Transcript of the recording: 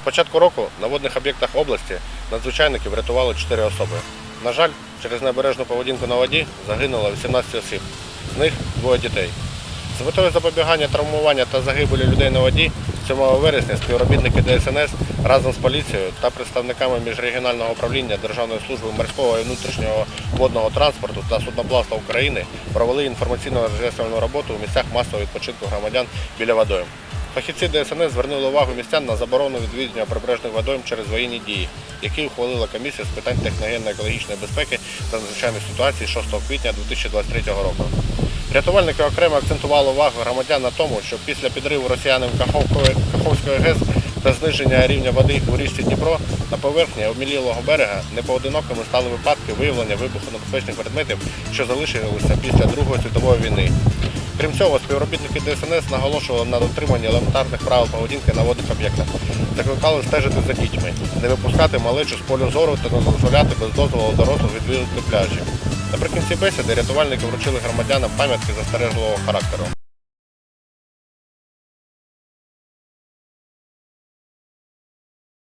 З початку року на водних об'єктах області надзвичайники врятували 4 особи. На жаль, через необережну поведінку на воді загинуло 18 осіб, з них двоє дітей. З метою запобігання травмування та загибелі людей на воді 7 вересня співробітники ДСНС разом з поліцією та представниками міжрегіонального управління Державної служби морського і внутрішнього водного транспорту та судноплавства України провели інформаційно роз'яснювальну роботу у місцях масового відпочинку громадян біля водойм. Фахівці ДСНС звернули увагу містян на заборону відвідування прибережних водойм через воєнні дії, які ухвалила комісія з питань техногенно-екологічної безпеки та надзвичайних ситуацій 6 квітня 2023 року. Рятувальники окремо акцентували увагу громадян на тому, що після підриву росіянам Каховської, ГЕС та зниження рівня води у річці Дніпро на поверхні обмілілого берега непоодинокими стали випадки виявлення вибухонебезпечних предметів, що залишилися після Другої світової війни. Крім цього, співробітники ДСНС наголошували на дотриманні елементарних правил поведінки на водних об'єктах. Закликали стежити за дітьми, не випускати малечу з полю зору та не дозволяти без дозволу дорослих відвідувати пляжі. Наприкінці бесіди рятувальники вручили громадянам пам'ятки застережливого характеру.